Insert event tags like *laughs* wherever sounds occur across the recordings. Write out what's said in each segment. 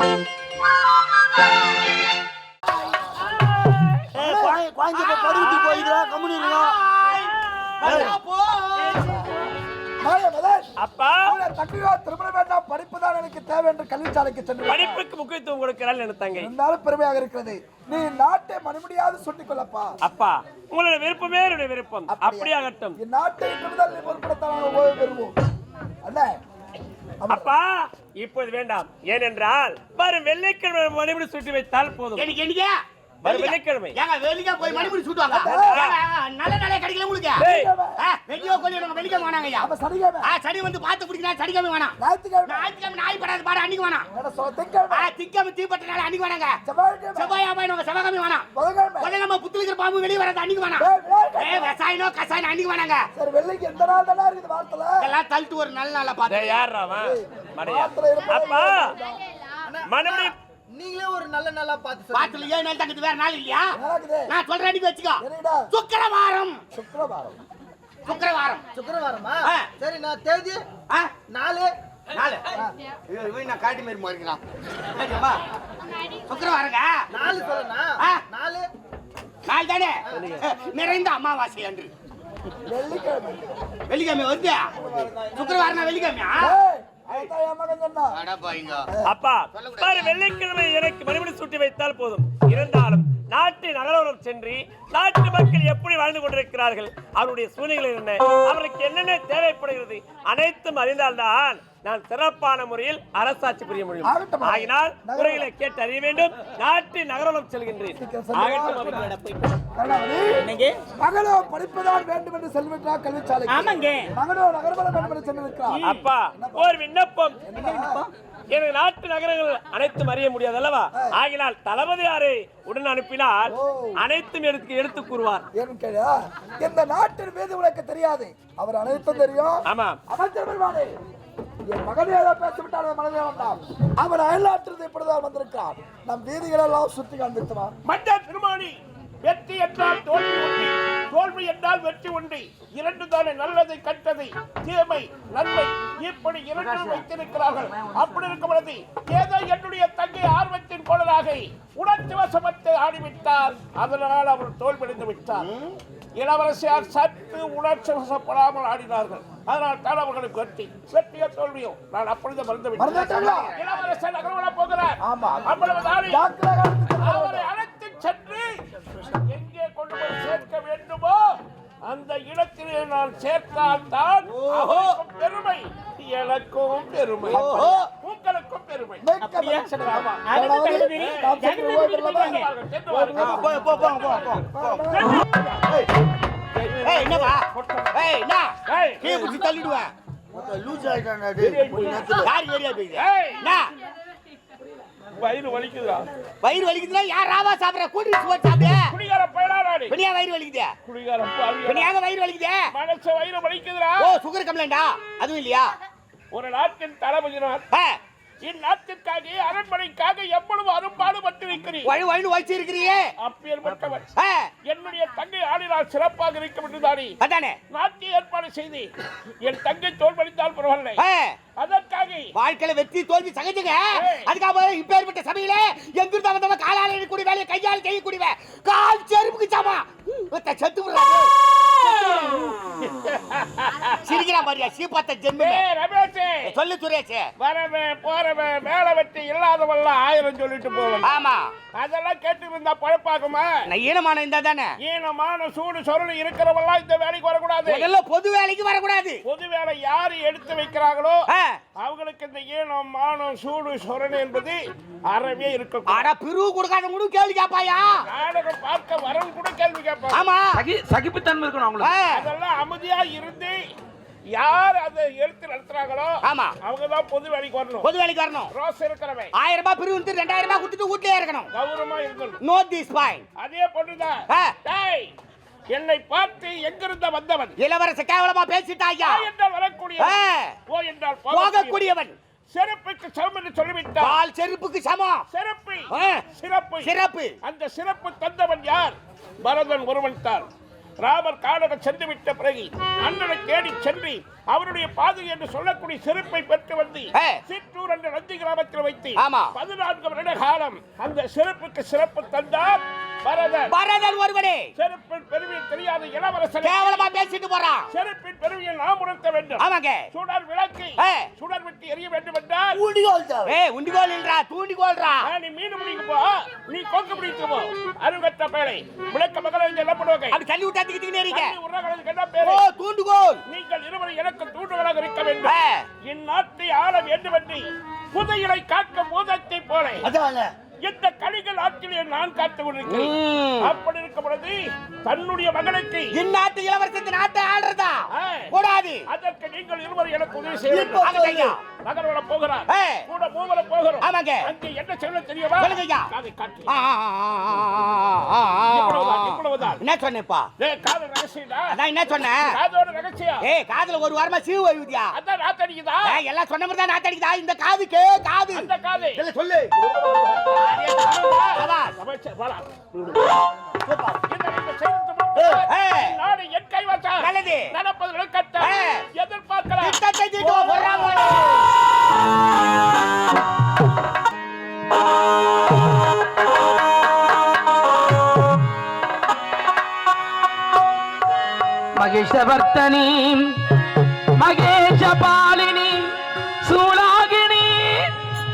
ஏய், குழந்தை- குழந்தை இப்ப படுத்து போயிடுறா, கம்முனு இருங்க. மாய மதன், அப்பா. தங்கையோ திருமணம் படிப்புதான் எனக்கு தேவை என்று கல்விச்சாலைக்கு சென்று. படிப்புக்கு முக்கியத்துவம் கொடுக்கிறாள் என் தங்கை. இருந்தாலும் பெருமையாக இருக்கிறது. நீ நாட்டை மணிமுடியாது சுட்டிக் கொள்ளப்பா அப்பா உங்களோட விருப்பமே என்னுடைய விருப்பம். அப்படியாகட்டும். என் நாட்டை பொருட்படுத்தாமல் பெறுவோம். அல்ல அப்பா இப்போது வேண்டாம். ஏனென்றால் வரும் வெள்ளிக்கிழமை மணிபடி சுட்டி வைத்தால் போதும். எனக்கு என்னையா வரும் வெள்ளிக்கிழமை. ஏங்க வெளிக்க போய் மணிமுடி சுட்டுவாங்க நல்ல நல்ல கிடைக்கல உங்களுக்கு? வெள்ளியோ கொல்லியோ நம்ம வேணாங்க ஐயா. அப்ப சனிக்கிழமை. ஆ சனி வந்து பார்த்து பிடிக்கிறா சனிக்கிழமை வேணாம். ஞாயிற்றுக்கிழமை. ஞாயிற்றுக்கிழமை நாய் படாது பாடு அன்னைக்கு வேணாம். திங்கட்கிழமை ஆ திக்கிழமை தீப்பட்ட நாள் அன்னைக்கு வேணாங்க. செவ்வாய்க்கிழமை. செவ்வாயா போய் நம்ம செவ்வாய்க்கிழமை வேணாம். புதன்கிழமை. புதன்கிழமை புத்துல பாம்பு வெளியே வராது அன்னைக்கு வேணாம். ஏ விவசாயனோ கசாயனோ அன்னைக்கு வேணாங்க. சரி வெள்ளிக்கு எந்த நாள் தானே இருக்குது வாரத்துல? இதெல்லாம் தள்ளிட்டு ஒரு நல்ல நாளா? மடையா. அப்பா! மறுபடி நீங்களே ஒரு நல்ல நாளா பார்த்து சொல்லுங்க. பாத்துல ஏழு நாள் தங்குது வேற நாள் இல்லையா? நான் சொல்றேன் அன்னைக்கு வச்சுக்கோ. சுக்கிரவாரம். சுக்கிரவாரம். சுக்கிரவாரம். சுக்கிரவாரமா? ஆ. சரி நான் தேதி? ஆ. நாலு? நாலு. நான் காட்டி மாதிரி மாறிக்கலாம் சுக்கிரவாரங்க? நாலு சொல்லனா ஆ. நாலு? நாள் தானே? நிறைந்த அமாவாசை அன்று. வெள்ளிக்கிழமை. வெள்ளிக்கிழமை வருது. சுக்கிரவாரம் வெள்ளிக்கிழமையா? அப்பா வெள்ளிக்கிழமை எனக்கு மறுபடி சுட்டி வைத்தால் போதும். இருந்தாலும் நாட்டின் நகரோரம் சென்று நாட்டு மக்கள் எப்படி வாழ்ந்து கொண்டிருக்கிறார்கள்? அவருடைய சூழ்நிலை என்ன? அவருக்கு என்னென்ன தேவைப்படுகிறது? அனைத்தும் அறிந்தால்தான் நான் சிறப்பான முறையில் அரசாட்சி புரிய முடியும். ஆகினால் குறைகளை கேட்டு அறிய வேண்டும். நாட்டின் நகரோரம் செல்கின்றேன். மகளோ படிப்புதான் வேண்டும் என்று செல்விட்டார் கல்விச்சாலை ஆமாங்க. வேண்டும் என்று அப்பா ஒரு விண்ணப்பம். எனக்கு நாட்டு நகரங்கள் அனைத்தும் அறிய முடியாது அல்லவா? ஆகினால் தளபதியாரை உடன் அனுப்பினால். அனைத்தும் எடுத்து எடுத்து கூறுவார். இந்த நாட்டின் மீது உனக்கு தெரியாது. அவர் அனைத்தும் தெரியும். ஆமா. அமைச்சர் என் மகன் ஏதோ பேசிவிட்டால் மனதே வேண்டாம் அவர் அயல்நாட்டில் இப்படிதான் வந்திருக்கார் நம் வீதிகள் எல்லாம் சுத்தி காண்பித்துவார். மன்னர் திருமானி வெற்றி என்றால் தோல்வி தோல்வி என்றால் வெற்றி உண்டு. இரண்டு தானே நல்லதை கட்டதை தீமை நன்மை இப்படி இரண்டு வைத்திருக்கிறார்கள். அப்படி இருக்கும் பொழுது ஏதோ என்னுடைய தங்கை ஆர்வத்தின் கோளராக உணர்ச்சி வசமத்தை ஆடிவிட்டார். அதனால் அவர் தோல்வியடைந்து விட்டார் இளவரசியார் சற்று உணர்ச்சி வசப்படாமல் ஆடினார்கள். அதனால் தான் அவர்களுக்கு வெற்றி. வெற்றியோ தோல்வியோ? நான் அப்பொழுது மறந்து? விட்டேன் இளவரசர் நகர்வன போகிறார். ஆமா. அவ்வளவு தானே அந்த இடத்திலே நான் சேர்த்தால் தான் பெருமை. எனக்கும் பெருமை. உங்களுக்கும் பெருமை. என்னவா தள்ளிடுவேன் லூஸ் ஆயிட்டான் அது யார் ஏரியா போய் ஏய், என்ன வயிறு வலிக்குதா வயிறு வலிக்குதுன்னா யார் ராவா சாப்பிடுற? கூட்டி போட்டு சாப்பிடு. குடிகார பயனாளி பெண்ணியா வயிறு வலிக்குது? குடிகார பாவி பெண்ணியாக வயிறு வலிக்குது? மனசு வயிறு வலிக்குதுடா. ஓ சுகர் கம்ப்ளைண்டா அதுவும் இல்லையா? ஒரு நாட்டின் தளபதி இந்நாட்டிற்காக அரண்மனைக்காக எவ்வளவு அரும்பாடுபட்டு இருக்கிறீர் வழு வழு வச்சு இருக்கிறியே அப்பேற்பட்டவர். என்னுடைய தங்கை ஆடினால் சிறப்பாக இருக்க வேண்டுதானே அதானே? நாட்டிய ஏற்பாடு செய்து என் தங்கை தோல்வடித்தால் பரவாயில்லை. அதற்காக. வாழ்க்கையில வெற்றி தோல்வி சகஜங்க அதுக்காக இப்பேற்பட்ட சபையில எங்கிருந்து வந்தவன் காலால் எண்ணக்கூடிய வேலையை கையால் செய்யக்கூடியவ. கால் செருப்புக்கு சாமா. செத்து *laughs* சிரிக்கிறா மாதிரியா? சீப்பாத்த ஜென்மே ஏய், ரமேஷே. சொல்லு சுரேஷ். வரவன் போறவன் மேல வெட்டி இல்லாதவன்லாம் ஆயிரம் சொல்லிட்டு போவன் ஆமா. அதெல்லாம் கேட்டு இருந்தா பழப்பாகுமா? நான் ஈனமான இருந்தா தானே ஈனமான சூடு சொருள் இருக்கிறவெல்லாம் இந்த வேலைக்கு வரக்கூடாது. முதல்ல பொது வேலைக்கு வரக்கூடாது. பொது வேலை யாரு எடுத்து வைக்கிறாங்களோ அவங்களுக்கு இந்த ஈனம் மானம் சூடு சொரணை என்பது அறவே இருக்கும் அட பிரிவு கொடுக்காத கூட கேள்வி கேப்பாயா நாடகம் பார்க்க வரவன் கூட கேள்வி கேட்பாங்க. ஆமா. சகிப்புத்தன்மை இருக்கணும். அவங்களுக்கு அதெல்லாம் அமைதியா இருந்து யார் அதை எடுத்து நடத்துறாங்களோ ஆமா. அவங்க தான் பொது வேலைக்கு வரணும். பொது வேலைக்கு வரணும். ரோஸ் இருக்கிறவன். ஆயிரம் ரூபாய் பிரிவு கொடுத்து ரெண்டாயிரம் ரூபாய் கொடுத்துட்டு வீட்லயே இருக்கணும். கௌரவமா இருக்கணும். நோ திஸ் பாயிண்ட் அதே பொண்ணுதான். டேய், என்னை பார்த்து எங்கிருந்த வந்தவன்? இளவரச கேவலமா பேசிட்டாயா என்றால் வரக்கூடிய ஓ என்றால் போகக்கூடிய போகக்கூடியவன். சிறப்புக்கு சமம் என்று சொல்லிவிட்டார் செருப்புக்கு சமம். சிறப்பு ஆ. சிறப்பு. சிறப்பு. அந்த சிறப்பு தந்தவன் யார்? பரதன் ஒருவன் தான். ராமர் காலக சென்று விட்ட பிறகு அண்ணனை தேடி சென்று அவருடைய பாதை என்று சொல்லக்கூடிய சிறப்பை பெற்று வந்து. சிற்றூர் என்ற நந்தி கிராமத்தில் வைத்து. பதினான்கு வருட காலம் அந்த சிறப்புக்கு சிறப்பு தந்தார் பரதன். ஒருவனே. செருப்பின் பெருமையை தெரியாத இளவரசன். கேவலமா பேசிட்டு போறான் செருப்பின் பெருமையை நாம் உணர்த்த வேண்டும். ஆமாங்க. சுடர் விளக்கு. ஏ. சுடர் விட்டு எரிய வேண்டும் என்றால் உண்டிகோல் இல்லடா தூண்டிகோல்ரா ஆ, நீ மீன் பிடிக்க போ. நீ கொக்கு பிடிக்க போ. பேழை. விளக்க மகளை என்ன பண்ணுவாங்க அப்படி தள்ளி விட்டா திக்கிட்டு இருக்கீங்க என்ன ஓ பேரு தூண்டுகோல். நீங்கள் இருவரும் எனக்கு தூண்டுகளாக இருக்க வேண்டும். ஏ. இந்நாட்டை ஆள வேண்டும் என்று புதையலை காக்க பூதத்தை போல. இந்த கலிகள் ஆட்சியிலே நான் காத்து கொண்டிருக்கிறேன். அப்படி இருக்கும் பொழுது தன்னுடைய மகனுக்கு இந்நாட்டு இளவரசத்து நாட்டை ஆடுறதா. கூடாது அதற்கு நீங்கள் இருவரும் எனக்கு உதவி செய்ய. மகனோட போகிறார். கூட மூவர போகிறோம். ஆமாங்க. அங்கே என்ன செய்யணும் தெரியுமா? சொல்லுங்க ஐயா. காதை காட்டு. ஆ, ஆ, ஆ, ஆ, ஆ, ஆ, இவ்வளவுதான், ஆ. இவ்வளவுதான். என்ன சொன்னேப்பா? காது ரகசியம்டா. நான் என்ன சொன்னேன் காதோட ரகசியம். ஏய் காதுல ஒரு வாரமா சீவு வைவியா அதான் நாத்தடிக்குதா? ஏய் எல்லாம் சொன்ன மாதிரி தான் நாத்தடிக்குதா? இந்த காது கே காது. அந்த காது. இல்ல சொல்லு. சபாஷ். நாடு என் கைவசம். நல்லது. நடப்பது. ஏய். எதிர்பார்க்கலாம் திட்டத்தை தீட்டு மகிஷவர்த்தனி மகேஷபாலினி சூளாகினி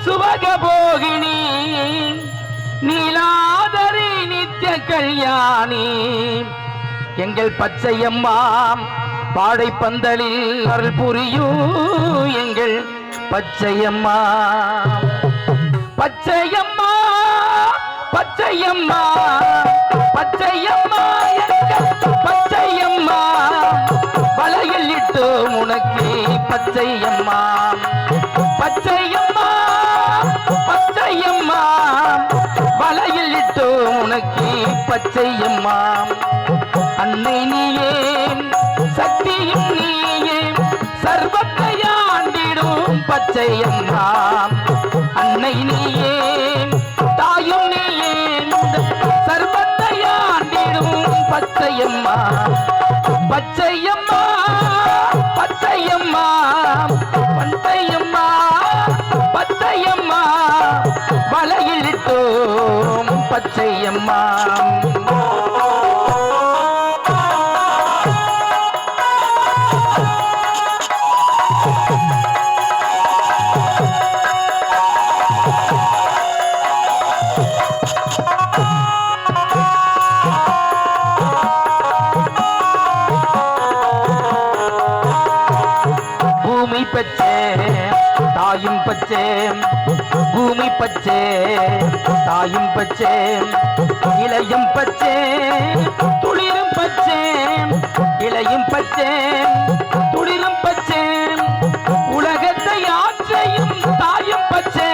சுபகபோகினி நீலாதரி நித்ய கல்யாணி எங்கள் பச்சையம்மாம் பாடை பந்தலில் அருள் புரியும் எங்கள் பச்சையம்மா பச்சையம்மா பச்சையம்மா பச்சையம்மா பச்சையம்மா வலையில் இட்டு உனக்கு பச்சையம்மா பச்சையம்மா பச்சையம்மா வலையில் இட்டு உனக்கு பச்சையம்மா சர்வத்தையாண்டிடும் அன்னை நீயே தாயும் நீயே சர்வத்தையாண்டிடும் பச்சையம்மா. பச்சையம்மா பச்சையம்மா பச்சையம்மா. பச்சையம்மா வலையிலிட்டோம் பச்சையம்மா. பச்சே தாயும் பச்சே இளையும் பச்சே துளிரும் பச்சே இளையும் பச்சே துளிரும் பச்சே உலகத்தை ஆற்றையும் தாயும் பச்சே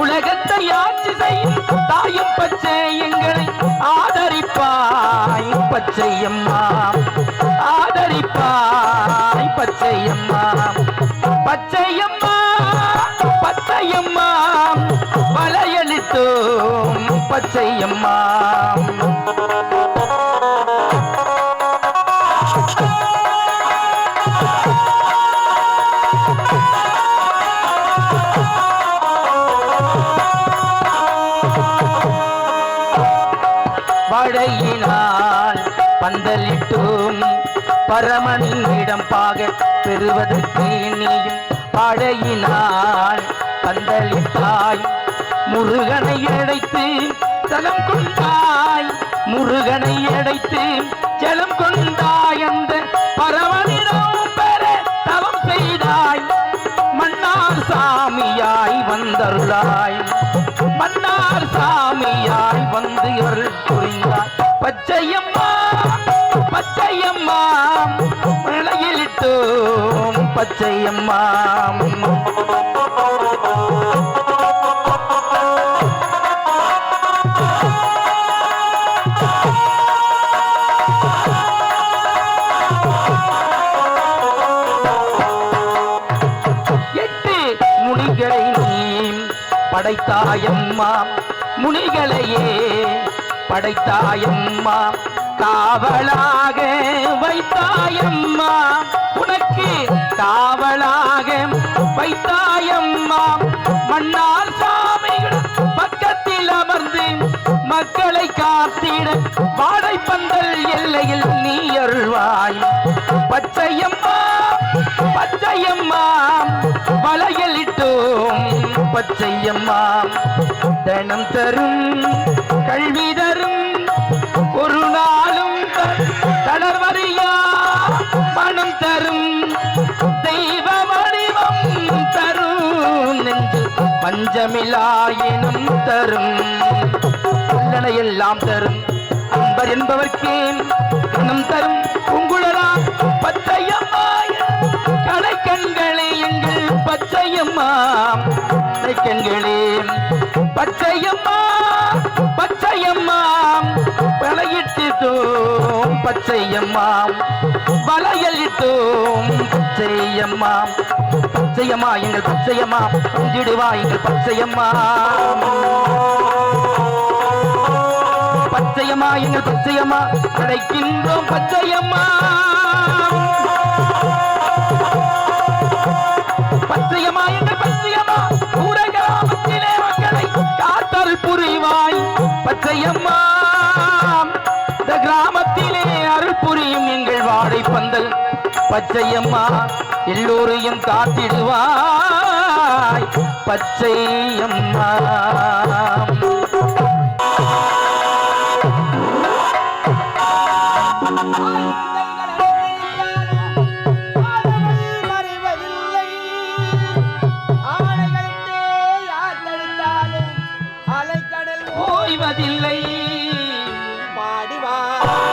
உலகத்தை ஆட்சி செய்யும் தாயும் பச்சே எங்களை ஆதரிப்பாய் பச்சையம்மா ஆதரிப்பாய் பச்சையம்மா பச்சையம்மா. வலையளித்தோம் பச்சையம்மா வடையினால் பந்தலிட்டும் பரமனிடம் பாக பெறுவதற்கு நீயும் படையினால் பந்தலிட்டாய். முருகனை அடைத்து தலம் கொண்டாய். முருகனை அடைத்து ஜலம் கொண்டாய் அந்த பரவனிடம் பெற தவம் செய்தாய். மன்னார் சாமியாய் வந்தருளாய். மன்னார் சாமியாய் வந்து அருள் புரிந்தாய். பச்சையம்மா பச்சையம்மா மழையிலிட்டோம் பச்சையம்மா. எட்டு முனிகளை நீ படைத்தாயம்மா. முனிகளையே படைத்தாயம்மா. காவலாக வைத்தாயம்மா. உனக்கு காவலாக வைத்தாயம்மா. மன்னார் மக்களை காத்திட வாடைப்பந்தல் எல்லையில் நீ அருள்வாய். பச்சையம்மா பச்சையம்மா வளையலிட்டோம். பச்சையம்மா தனம் தரும் கல்வி தரும் ஒரு நாளும் தளர்வறியா பணம் தரும் தெய்வ வடிவம் தரும் நெஞ்சு பஞ்சமிலாயினும் தரும். உள்ளன எல்லாம் தரும். அம்பர் என்பவர்க்கே இன்னும் தரும். உங்குழலா பச்சையம்மாய. கடை கண்களே எங்கள் பச்சையம்மா கடை கண்களே பச்சையம்மா பச்சையம்மா வலையிட்டோம் பச்சையம்மா வளையலிட்டோம் பச்சையம்மா பச்சையம்மா எங்கள் பச்சையம்மா உஞ்சிடுவா எங்கள் பச்சையம்மா பச்சையம்மா எங்கள் பச்சையம்மா கிடைக்கின்றோம் பச்சையம்மா. பச்சையம்மா எங்கள் பச்சையம்மா ஊர கிராமத்திலே மக்களை காத்தல் புரிவாய் பச்சையம்மா. இந்த கிராமத்திலே அருள் புரியும் எங்கள் வாடை பந்தல் பச்சையம்மா எல்லோரையும் காத்திடுவாய் பச்சையம்மா. அலைக்கடல் ஓய்வதில்லை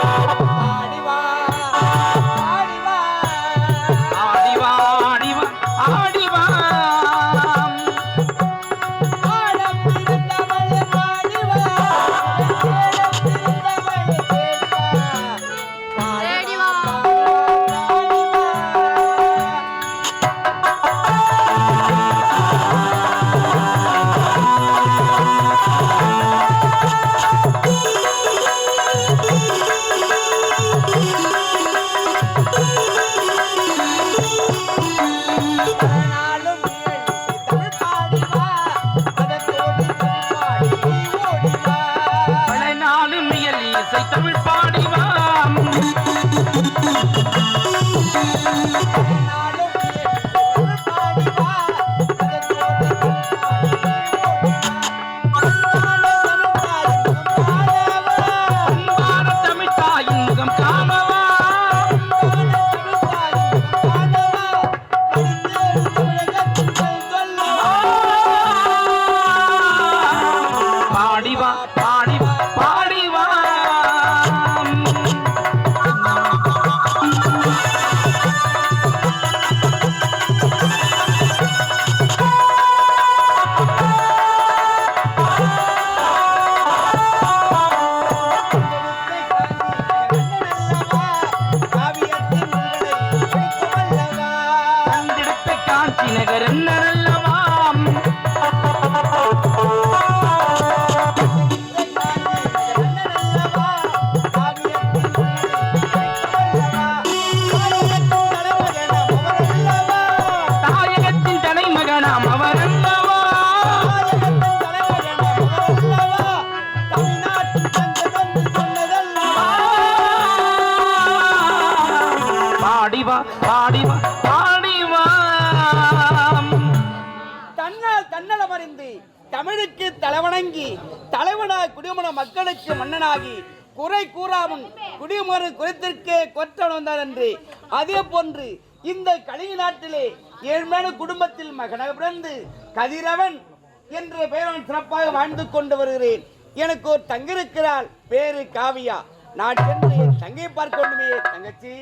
காஞ்சி வணங்கி தலைவனாய் தலைவனா குடிமன மக்களுக்கு மன்னனாகி குறை கூறாமல் குடிமறு குறைத்திற்கே கொற்றவன் வந்தார் என்று அதே போன்று இந்த கலிங்க நாட்டிலே ஏழ்மையான குடும்பத்தில் மகனாக பிறந்து கதிரவன் என்ற பெயரவன் சிறப்பாக வாழ்ந்து கொண்டு வருகிறேன். எனக்கு ஒரு தங்கிருக்கிறாள் பேரு காவியா. நான் சென்று என் தங்கையை பார்க்க வேண்டுமே தங்கச்சி.